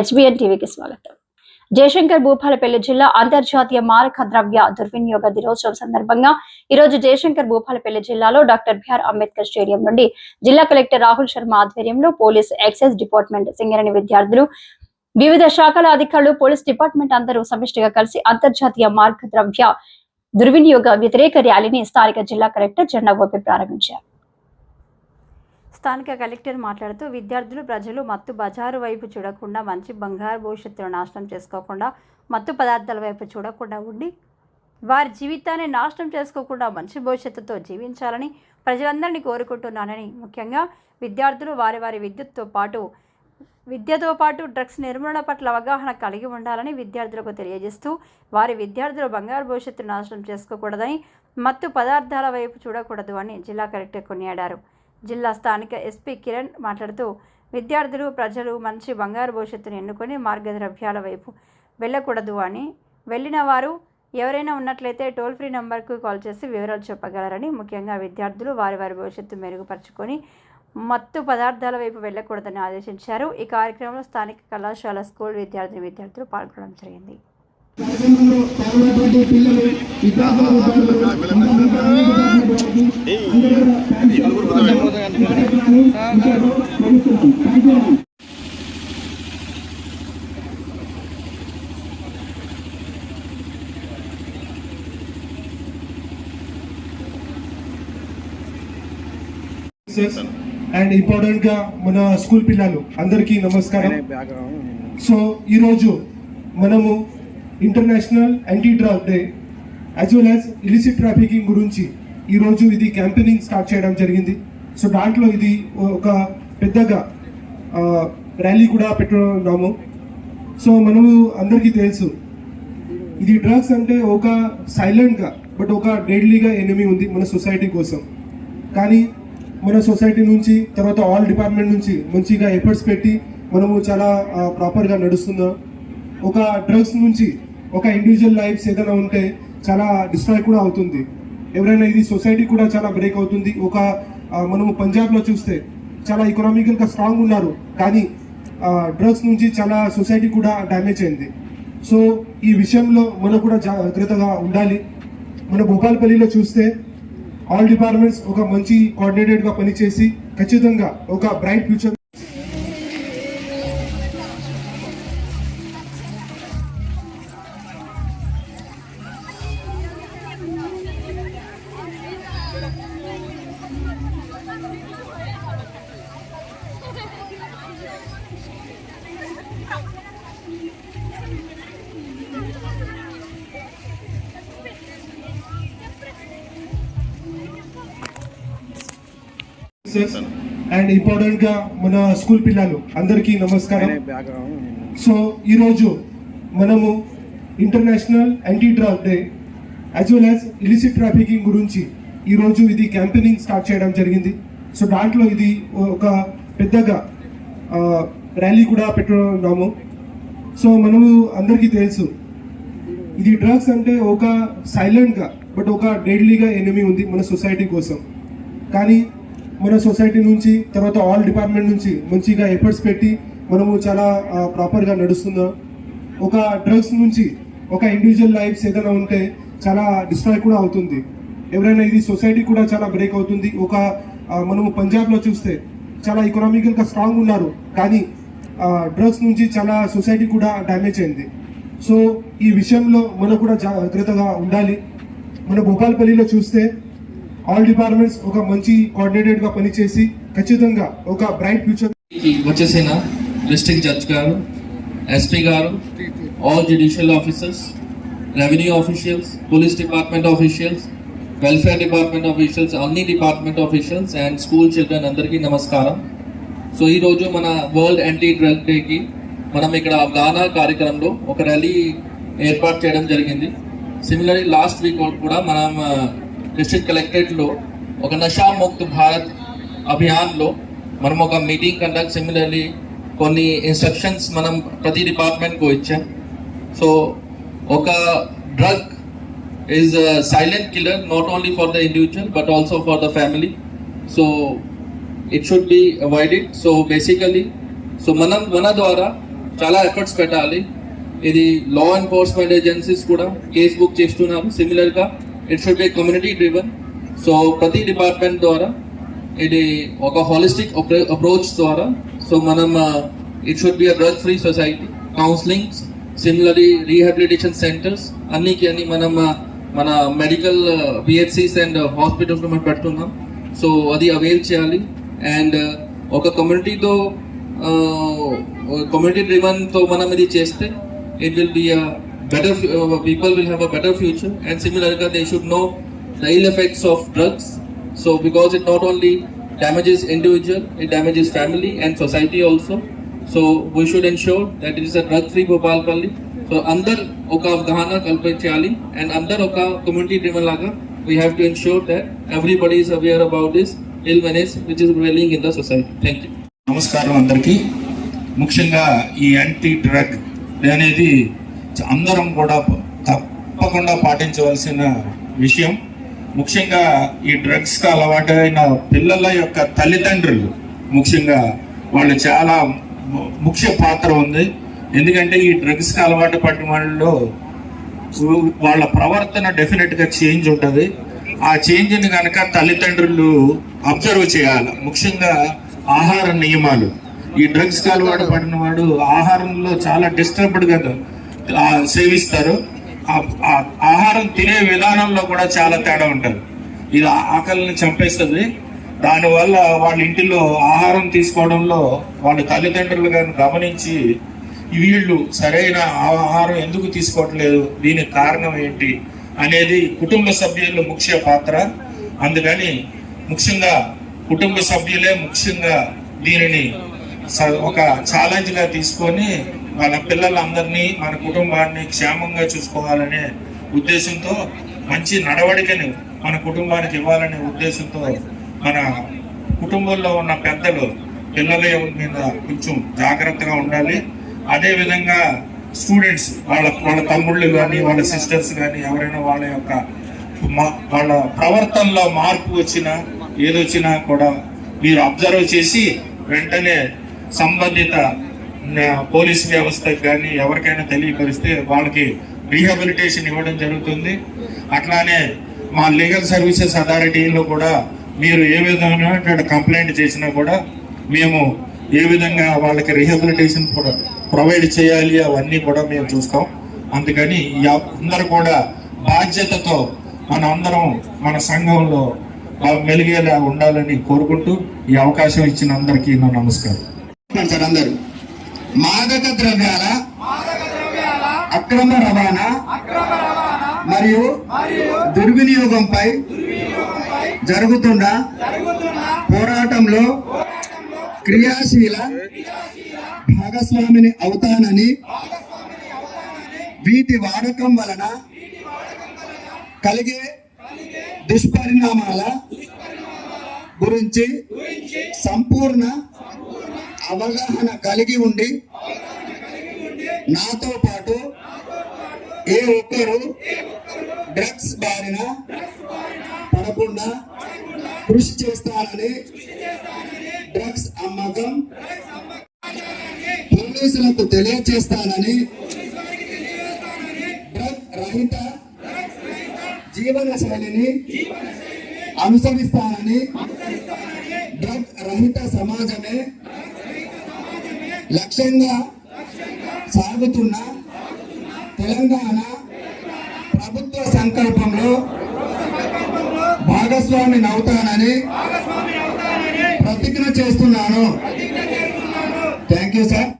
HBN టీవీకి స్వాగతం. జయశంకర్ భూపాలపల్లి జిల్లా అంతర్జాతీయ మారక ద్రవ్య దుర్వినియోగ దినోత్సవం సందర్భంగా ఈ రోజు జయశంకర్ భూపాలపల్లి జిల్లాలో డాక్టర్ బిఆర్ అంబేద్కర్ స్టేడియం నుండి జిల్లా కలెక్టర్ రాహుల్ శర్మ ఆధ్వర్యంలో పోలీస్ ఎక్సైజ్ డిపార్ట్మెంట్ సింగరేణి విద్యార్థులు వివిధ శాఖల అధికారులు పోలీస్ డిపార్ట్మెంట్ అందరూ సమిష్టిగా కలిసి అంతర్జాతీయ మార్గ ద్రవ్య దుర్వినియోగ వ్యతిరేక ర్యాలీని స్థానిక జిల్లా కలెక్టర్ జెండా ఊపి ప్రారంభించారు. స్థానిక కలెక్టర్ మాట్లాడుతూ విద్యార్థులు ప్రజలు మత్తు బజారు వైపు చూడకుండా మంచి బంగారు భవిష్యత్తును నాశనం చేసుకోకుండా మత్తు పదార్థాల వైపు చూడకుండా ఉండి వారి జీవితాన్ని నాశనం చేసుకోకుండా మంచి భవిష్యత్తుతో జీవించాలని ప్రజలందరినీ కోరుకుంటున్నానని ముఖ్యంగా విద్యార్థులు వారి వారి విద్యుత్తో పాటు విద్యతో పాటు డ్రగ్స్ నిర్మూలన పట్ల అవగాహన కలిగి ఉండాలని విద్యార్థులకు తెలియజేస్తూ వారి విద్యార్థులు బంగారు భవిష్యత్తు నాశనం చేసుకోకూడదని మత్తు పదార్థాల వైపు చూడకూడదు అని జిల్లా కలెక్టర్ కొనియాడారు. జిల్లా స్థానిక ఎస్పీ కిరణ్ మాట్లాడుతూ విద్యార్థులు ప్రజలు మంచి బంగారు భవిష్యత్తును ఎన్నుకొని మార్గద్రవ్యాల వైపు వెళ్ళకూడదు అని వెళ్ళిన వారు ఎవరైనా ఉన్నట్లయితే టోల్ ఫ్రీ నంబర్కు కాల్ చేసి వివరాలు చెప్పగలరని ముఖ్యంగా విద్యార్థులు వారి వారి భవిష్యత్తు మెరుగుపరుచుకొని మత్తు పదార్థాల వైపు వెళ్ళకూడదని ఆదేశించారు. ఈ కార్యక్రమంలో స్థానిక కళాశాల స్కూల్ విద్యార్థిని విద్యార్థులు పాల్గొనడం జరిగింది. అండి. అండ్ ఇంపార్టెంట్గా మన స్కూల్ పిల్లలు అందరికీ నమస్కారం. సో ఈరోజు మనము international anti drug day as well as illicit trafficking గురించి ఈరోజు ఇది క్యాంపెయినింగ్ స్టార్ట్ చేయడం జరిగింది. సో దాంట్లో ఇది ఒక పెద్దగా ర్యాలీ కూడా పెట్టున్నాము. సో మనము అందరికీ తెలుసు ఇది డ్రగ్స్ అంటే ఒక సైలెంట్గా బట్ ఒక డెడ్లీగా ఎనిమి ఉంది మన సొసైటీ కోసం. కానీ మన సొసైటీ నుంచి తర్వాత ఆల్ డిపార్ట్మెంట్ నుంచి మంచిగా ఎఫర్ట్స్ పెట్టి మనము చాలా ప్రాపర్గా నడుస్తున్నాం. ఒక డ్రగ్స్ నుంచి ఒక ఇండివిజువల్ లైఫ్స్ ఏదైనా ఉంటే చాలా డిస్ట్రాయ్ కూడా అవుతుంది. ఎవరైనా ఇది సొసైటీ కూడా చాలా బ్రేక్ అవుతుంది. ఒక మనము పంజాబ్లో చూస్తే చాలా ఎకనామికల్గా స్ట్రాంగ్ ఉన్నారు. కానీ డ్రగ్స్ నుంచి చాలా సొసైటీ కూడా డ్యామేజ్ అయింది. సో ఈ విషయంలో మనం కూడా జాగ్రత్తగా ఉండాలి. మన భూపాలపల్లిలో చూస్తే ఆల్ డిపార్ట్మెంట్స్ ఒక మంచి కోఆర్డినేటెడ్గా పనిచేసి ఖచ్చితంగా ఒక బ్రైట్ ఫ్యూచర్ అండ్ ఇంపార్టెంట్గా మన స్కూల్ పిల్లలు అందరికీ నమస్కారం. సో ఈరోజు మనము international anti drug day as well as illicit trafficking గురించి ఈరోజు ఇది క్యాంపెయినింగ్ స్టార్ట్ చేయడం జరిగింది. సో దాంట్లో ఇది ఒక పెద్దగా ర్యాలీ కూడా పెట్టున్నాము. సో మనము అందరికీ తెలుసు ఇది డ్రగ్స్ అంటే ఒక సైలెంట్గా బట్ ఒక డెడ్లీగా ఎనిమి ఉంది మన సొసైటీ కోసం. కానీ మన సొసైటీ నుంచి తర్వాత ఆల్ డిపార్ట్మెంట్ నుంచి మంచిగా ఎఫర్ట్స్ పెట్టి మనము చాలా ప్రాపర్గా నడుస్తున్నాం. ఒక డ్రగ్స్ నుంచి ఒక ఇండివిజువల్ లైఫ్స్ ఏదైనా ఉంటే చాలా డిస్ట్రాయ్ కూడా అవుతుంది. ఎవరైనా ఇది సొసైటీ కూడా చాలా బ్రేక్ అవుతుంది. ఒక మనము పంజాబ్లో చూస్తే చాలా ఎకనామికల్గా స్ట్రాంగ్ ఉన్నారు. కానీ డ్రగ్స్ నుంచి చాలా సొసైటీ కూడా డ్యామేజ్ అయింది. సో ఈ విషయంలో మనం కూడా జాగ్రత్తగా ఉండాలి. మన భూపాలపల్లిలో చూస్తే ఆల్ డిపార్ట్మెంట్స్ ఒక మంచి కోఆర్డినేటెడ్గా పనిచేసి ఖచ్చితంగా ఒక బ్రైట్ ఫ్యూచర్ వచ్చేసిన డిస్ట్రిక్ట్ జడ్జ్ గారు ఎస్పీ గారు all judicial officers revenue officials police department officials welfare department officials అన్ని department officials and school children అందరికీ నమస్కారం. సో ఈరోజు మన వరల్డ్ యాంటీ డ్రగ్ డేకి మనం ఇక్కడ అవగాహన కార్యక్రమంలో ఒక ర్యాలీ ఏర్పాటు చేయడం జరిగింది. సిమిలర్లీ లాస్ట్ వీక్ కూడా మనం డిస్ట్రిక్ట్ కలెక్టరేట్లో ఒక నషా ముక్త్ భారత్ అభియాన్లో మనం ఒక మీటింగ్ కండక్ట్ సిమిలర్లీ కొన్ని ఇన్స్ట్రక్షన్స్ మనం ప్రతి డిపార్ట్మెంట్కు ఇచ్చాం. సో ఒక drug is silent killer not only for the individual but also for the family so it should be avoided so basically so మనం మన ద్వారా చాలా ఎఫర్ట్స్ పెట్టాలి ఇది లా ఎన్ఫోర్స్మెంట్ ఏజెన్సీస్ కూడా కేసు బుక్ చేస్తున్నారు సిమిలర్గా it should be community driven so ప్రతి డిపార్ట్మెంట్ ద్వారా ఇది ఒక హాలిస్టిక్ అప్రోచ్ ద్వారా సో మనం it should be a drug free society counselling similarly rehabilitation centres అన్నికి అన్ని మనం uh, మన మెడికల్ పిహెచ్సిస్ అండ్ హాస్పిటల్స్ మనం పెడుతున్నాం. సో అది అవేర్ చేయాలి. అండ్ uh, ఒక కమ్యూనిటీతో కమ్యూనిటీ డ్రివన్తో మనం ఇది చేస్తే it will be better people will have a better future and సిమిలర్గా they should know the ill effects of drugs. So because it not only damages individual, it damages family and society also. So we should ensure that it is a drug-free Gopalpalli. So under ఒక అవగాహన కల్పించాలి and under ఒక community driven లాగా we have to ensure that everybody is aware about this ill menace which is prevailing in the society. Thank you. నమస్కారం అందరికీ ముఖ్యంగా ఈ anti drug అనేది అందరం కూడా తప్పకుండా పాటించవలసిన విషయం. ముఖ్యంగా ఈ డ్రగ్స్కి అలవాటైన పిల్లల యొక్క తల్లిదండ్రులు ముఖ్యంగా వాళ్ళు చాలా ముఖ్య పాత్ర ఉంది. ఎందుకంటే ఈ డ్రగ్స్కి అలవాటు పడిన వాళ్ళలో వాళ్ళ ప్రవర్తన డెఫినెట్గా చేంజ్ ఉంటుంది. ఆ చేంజ్ని కనుక తల్లిదండ్రులు అబ్జర్వ్ చేయాలి. ముఖ్యంగా ఆహార నియమాలు. ఈ డ్రగ్స్కి అలవాటు పడిన వాడు ఆహారంలో చాలా డిస్టర్బ్డ్ సేవిస్తారు. ఆ- ఆహారం తినే విధానంలో కూడా చాలా తేడా ఉంటుంది. ఇది ఆకలిని చంపేస్తుంది. దానివల్ల వాళ్ళ ఇంటిలో ఆహారం తీసుకోవడంలో వాళ్ళ తల్లిదండ్రులు కానీ గమనించి వీళ్ళు సరైన ఆహారం ఎందుకు తీసుకోవట్లేదు దీనికి కారణం ఏంటి అనేది కుటుంబ సభ్యుల ముఖ్య పాత్ర. అందుకని ముఖ్యంగా కుటుంబ సభ్యులే ముఖ్యంగా దీనిని స- ఒక ఛాలెంజ్గా తీసుకొని వాళ్ళ పిల్లలందరినీ మన కుటుంబాన్ని క్షేమంగా చూసుకోవాలనే ఉద్దేశంతో మంచి నడవడికని మన కుటుంబానికి ఇవ్వాలనే ఉద్దేశంతో మన కుటుంబంలో ఉన్న పెద్దలు పిల్లల మీద కొంచెం జాగ్రత్తగా ఉండాలి. అదేవిధంగా స్టూడెంట్స్ వాళ్ళ వాళ్ళ తమ్ముళ్ళు కానీ వాళ్ళ సిస్టర్స్ కానీ ఎవరైనా వాళ్ళ యొక్క మా- వాళ్ళ ప్రవర్తనలో మార్పు వచ్చినా ఏదొచ్చినా కూడా మీరు అబ్జర్వ్ చేసి వెంటనే సంబంధిత పోలీస్ వ్యవస్థకు కానీ ఎవరికైనా తెలియపరిస్తే వాళ్ళకి రీహాబిలిటేషన్ ఇవ్వడం జరుగుతుంది. అట్లానే మా లీగల్ సర్వీసెస్ అథారిటీలో కూడా మీరు ఏ విధమైన కంప్లైంట్ చేసినా కూడా మేము ఏ విధంగా వాళ్ళకి రీహాబిలిటేషన్ ప్రొవైడ్ చేయాలి అవన్నీ కూడా మేము చూస్తాం. అందుకని ఈ అందరూ కూడా బాధ్యతతో మన అందరం మన సంఘంలో మెలిగేలా ఉండాలని కోరుకుంటూ ఈ అవకాశం ఇచ్చిన అందరికీ నా నమస్కారం సార్ అందరు. మాదక ద్రవ్యాల అక్రమ రవాణా మరియు దుర్వినియోగంపై జరుగుతున్న పోరాటంలో క్రియాశీల భాగస్వామిని అవుతానని వీటి వాడకం వలన కలిగే దుష్పరిణామాల గురించి సంపూర్ణ అవగాహన కలిగి ఉండి నాతో పాటు ఏ ఒక్కరు డ్రగ్స్ బారిన పడకుండా కృషి చేస్తానని డ్రగ్స్ అమ్మకం పోలీసులకు తెలియచేస్తానని డ్రగ్ రహిత జీవన శైలిని అనుసరిస్తానని డ్రగ్ రహిత సమాజమే లక్ష్యంగా సాగుతున్న తెలంగాణ ప్రభుత్వ సంకల్పంలో భాగస్వామి నవుతానని ప్రతిజ్ఞ చేస్తున్నాను. Thank you sir